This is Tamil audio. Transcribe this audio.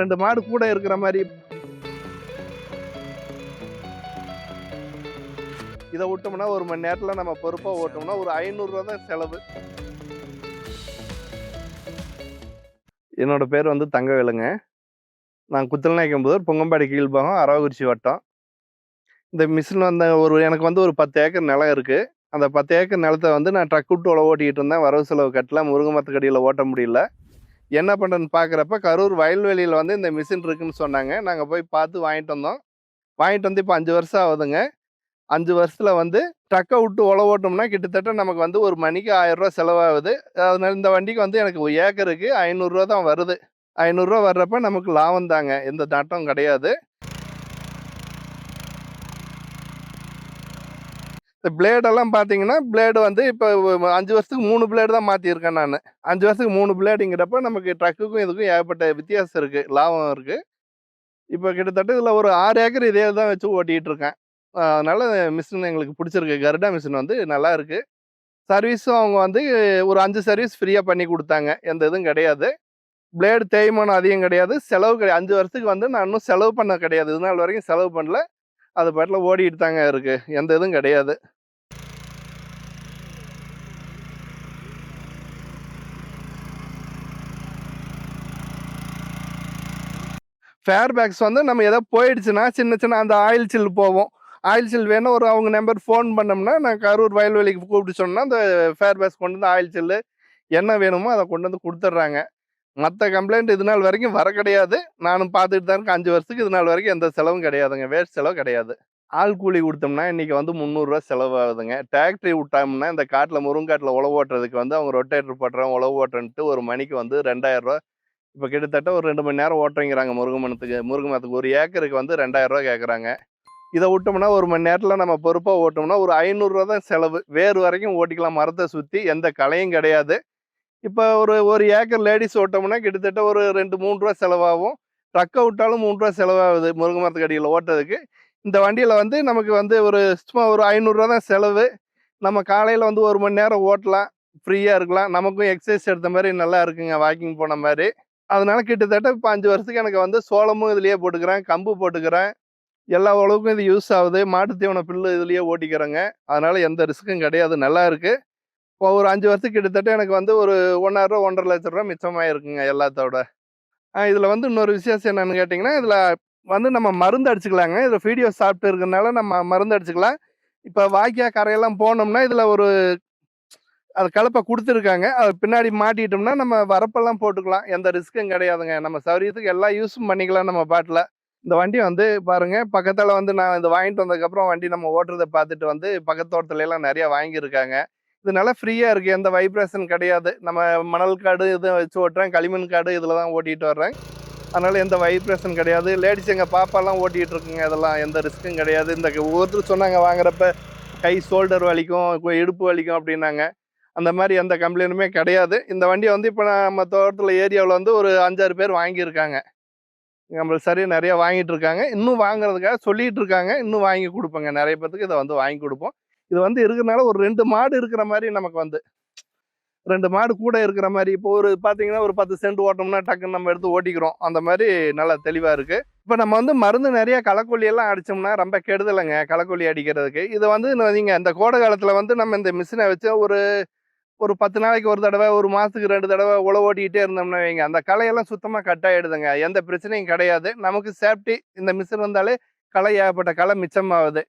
ரெண்டு மாடு கூட இருக்கிற மாதிரி. இதை விட்டோம்னா ஒரு மணி நேரத்தில் நம்ம பொறுப்பாக ஓட்டோம்னா ஒரு ஐநூறுரூவா தான் செலவு. என்னோட பேர் வந்து தங்கவேலுங்க. நான் குத்தலநாயக்கம்புதூர் பொங்கம்பாடி கீழ்பாகம் அரவக்குறிச்சி வட்டம். இந்த மிஷின் வந்த ஒரு எனக்கு வந்து ஒரு பத்து ஏக்கர் நிலம் இருக்குது அந்த பத்து ஏக்கர் நிலத்தை வந்து நான் ட்ரக் விட்டு உழவு ஓட்டிக்கிட்டு இருந்தேன். வரவு செலவு கட்டல. முருங்கை மரத்துக்கடியில் ஓட்ட முடியல. என்ன பண்ணுறேன்னு பார்க்குறப்ப கரூர் வயல்வெளியில் வந்து இந்த மிஷின் இருக்குன்னு சொன்னாங்க. நாங்கள் போய் பார்த்து வாங்கிட்டு வந்தோம். வாங்கிட்டு வந்து இப்போ அஞ்சு வருஷம் ஆகுதுங்க. அஞ்சு வருஷத்தில் வந்து ட்ரக்கை விட்டு உழவு ஓட்டோம்னா கிட்டத்தட்ட நமக்கு வந்து ஒரு மணிக்கு ஆயிரரூவா செலவாகுது. அதனால இந்த வண்டிக்கு வந்து எனக்கு ஏக்கருக்கு ஐநூறுரூவா தான் வருது. ஐநூறுரூவா வர்றப்ப நமக்கு லாபம் தாங்க. எந்த நட்டம் கிடையாது. இந்த பிளேடெல்லாம் பார்த்தீங்கன்னா பிளேடு வந்து இப்போ அஞ்சு வருஷத்துக்கு மூணு பிளேடு தான் மாற்றிருக்கேன் நான். அஞ்சு வருஷத்துக்கு மூணு பிளேடுங்கிறப்ப நமக்கு ட்ரக்குக்கும் இதுக்கும் ஏகப்பட்ட வித்தியாசம் இருக்குது லாபம் இருக்குது இப்போ கிட்டத்தட்ட இதில் ஒரு ஆறு ஏக்கர் இதே தான் வச்சு ஓட்டிகிட்டு இருக்கேன் அதனால் மிஷின் எங்களுக்கு பிடிச்சிருக்கு. கருடா மிஷின் வந்து நல்லா இருக்குது சர்வீஸும் அவங்க வந்து ஒரு அஞ்சு சர்வீஸ் ஃப்ரீயாக பண்ணி கொடுத்தாங்க. எந்த இதுவும் கிடையாது. பிளேடு தேய்மானம் அதிகம் கிடையாது. செலவு கிடையாது அஞ்சு வருஷத்துக்கு வந்து நான் இன்னும் செலவு பண்ண கிடையாது. இது நாள் வரைக்கும் செலவு பண்ணல. அது பாட்டில் ஓடிட்டு தாங்க இருக்குது எந்த இதுவும் கிடையாது. ஃபேர் பேக்ஸ் வந்து நம்ம எதோ போயிடுச்சுன்னா சின்ன சின்ன அந்த ஆயில் சில் போவோம் ஆயில் சில் வேணும் ஒரு அவங்க நம்பர் ஃபோன் பண்ணோம்னா நான் கரூர் வயல்வெளிக்கு கூப்பிட்டு சொன்னால் அந்த ஃபேர் பேக்ஸ் கொண்டு வந்து ஆயில் சில்லு என்ன வேணுமோ அதை கொண்டு வந்து கொடுத்துட்றாங்க. மற்ற கம்ப்ளைண்ட் இது நாள் வரைக்கும் வர கிடையாது. நானும் பார்த்துட்டு தான் இருக்கேன். அஞ்சு வருஷத்துக்கு இது நாள் வரைக்கும் எந்த செலவும் கிடையாதுங்க. வேஸ்ட் செலவு கிடையாது. ஆள் கூலி கொடுத்தோம்னா இன்றைக்கி வந்து முந்நூறுரூவா செலவாகுதுங்க. டிராக்டரி விட்டோம்னா இந்த காட்டில் முருங்காட்டில் உழவு ஓட்டுறதுக்கு வந்து அவங்க ரொட்டேட்டர் போட்டுறோம் உழவு ஓட்டுறன்ட்டு ஒரு மணிக்கு வந்து ரெண்டாயிரரூவா இப்போ கிட்டத்தட்ட ஒரு ரெண்டு மணி நேரம் ஓட்டுறீங்கிறாங்க முருங்கை மரத்துக்கு ஒரு ஏக்கருக்கு வந்து ரெண்டாயிரரூவா கேட்குறாங்க இதை விட்டோம்னா ஒரு மணி நேரத்தில் நம்ம பொறுப்பாக ஓட்டோம்னா ஒரு ஐநூறுரூவா தான் செலவு. வேறு வரைக்கும் ஓட்டிக்கலாம் மரத்தை சுற்றி எந்த கலையும் கிடையாது. இப்போ ஒரு ஒரு ஏக்கர் லேடிஸ் ஓட்டோம்னா கிட்டத்தட்ட ஒரு ரெண்டு மூணு ரூபா செலவாகும். ட்ரக்கை விட்டாலும் மூணு ரூபா செலவாகுது முருங்கை மரத்துக்கு அடியில் ஓட்டுறதுக்கு இந்த வண்டியில் வந்து நமக்கு வந்து ஒரு சும்மா ஒரு ஐநூறுரூவா தான் செலவு. நம்ம காலையில் வந்து ஒரு மணி நேரம் ஓட்டலாம். ஃப்ரீயாக இருக்கலாம். நமக்கும் எக்ஸசைஸ் எடுத்த மாதிரி நல்லா இருக்குங்க வாக்கிங் போன மாதிரி. அதனால கிட்டத்தட்ட இப்போ அஞ்சு வருஷத்துக்கு எனக்கு வந்து சோளமும் இதுலேயே போட்டுக்கிறேன் கம்பு போட்டுக்கிறேன். எல்லா உழவுக்கும் இது யூஸ் ஆகுது. மாட்டு தீவன புல்லு இதுலேயே ஓட்டிக்கிறேங்க. அதனால எந்த ரிஸ்க்கும் கிடையாது. நல்லா இருக்கு. இப்போ ஒரு அஞ்சு வருஷத்துக்கு கிட்டத்தட்ட எனக்கு வந்து ஒரு ஒன்றாயிரம் ஒன்றரை லட்ச ரூபா மிச்சமாக இருக்குங்க எல்லாத்தோட. இதில் வந்து இன்னொரு விசேஷம் என்னன்னு கேட்டிங்கன்னா இதில் வந்து நம்ம மருந்து அடிச்சுக்கலாங்க. இதில் வீடியோ சாப்பிட்டு இருக்கிறதுனால நம்ம மருந்து அடிச்சுக்கலாம். இப்போ வாய்க்கா கரையெல்லாம் போனோம்னா இதில் ஒரு அது கலப்பை கொடுத்துருக்காங்க. அது பின்னாடி மாட்டிட்டோம்னா நம்ம வரப்பெல்லாம் போட்டுக்கலாம். எந்த ரிஸ்க்கும் கிடையாதுங்க. நம்ம சௌரியத்துக்கு எல்லா யூஸும் பண்ணிக்கலாம் நம்ம பாட்டில். இந்த வண்டி வந்து பாருங்கள் பக்கத்தில் வந்து நான் இது வாங்கிட்டு வந்ததுக்கப்புறம் வண்டி நம்ம ஓட்டுறதை பார்த்துட்டு வந்து பக்கத்தோட்டத்துல எல்லாம் நிறையா வாங்கியிருக்காங்க. இது நல்லா ஃப்ரீயாக இருக்குது எந்த வைப்ரேஷன் கிடையாது. நம்ம மணல் காடு இது வச்சு ஓட்டுறேன். களிமண் காடு இதில் தான் ஓட்டிகிட்டு வர்றேன். அதனால் எந்த வைப்ரேஷன் கிடையாது. லேடிஸ் எங்கள் பாப்பாலாம் ஓட்டிகிட்டு இருக்குங்க. இதெல்லாம் எந்த ரிஸ்க்கும் கிடையாது. இந்த ஒவ்வொருத்தர் சொன்னாங்க வாங்குறப்ப கை ஷோல்டர் வலிக்கும் இடுப்பு வலிக்கும் அப்படின்னாங்க. அந்த மாதிரி எந்த கம்ப்ளைண்ட்டுமே கிடையாது. இந்த வண்டியை வந்து இப்போ நம்ம தோட்டத்தில் ஏரியாவில் வந்து ஒரு அஞ்சாறு பேர் வாங்கியிருக்காங்க. நம்மளுக்கு சரியாக நிறைய வாங்கிட்டு இருக்காங்க இன்னும் வாங்குறதுக்காக சொல்லிட்டு இருக்காங்க இன்னும் வாங்கி கொடுப்போங்க. நிறைய பேர்த்துக்கு இதை வந்து வாங்கி கொடுப்போம். இது வந்து இருக்கிறனால ஒரு ரெண்டு மாடு இருக்கிற மாதிரி நமக்கு வந்து ரெண்டு மாடு கூட இருக்கிற மாதிரி. இப்போ ஒரு பார்த்தீங்கன்னா ஒரு பத்து சென்ட் ஓட்டோம்னா டக்குன்னு நம்ம எடுத்து ஓட்டிக்கிறோம். அந்த மாதிரி நல்லா தெளிவாக இருக்குது இப்போ நம்ம வந்து மருந்து நிறைய களைக்கொல்லி எல்லாம் அடிச்சோம்னா ரொம்ப கெடுதலைங்க. களைக்கொல்லி அடிக்கிறதுக்கு. இதை வந்து நீங்கள் இந்த கோடை காலத்தில் வந்து நம்ம இந்த மிஷினை வச்சு ஒரு ஒரு பத்து நாளைக்கு ஒரு தடவை ஒரு மாதத்துக்கு ரெண்டு தடவை உழவு ஓட்டிக்கிட்டே இருந்தோம்னா வைங்க. அந்த களையெல்லாம் சுத்தமாக கட் ஆகிடுதுங்க எந்த பிரச்சனையும் கிடையாது. நமக்கு சேஃப்டி இந்த மிஷின் வந்தாலே களை ஏகப்பட்ட களை மிச்சமாகுது.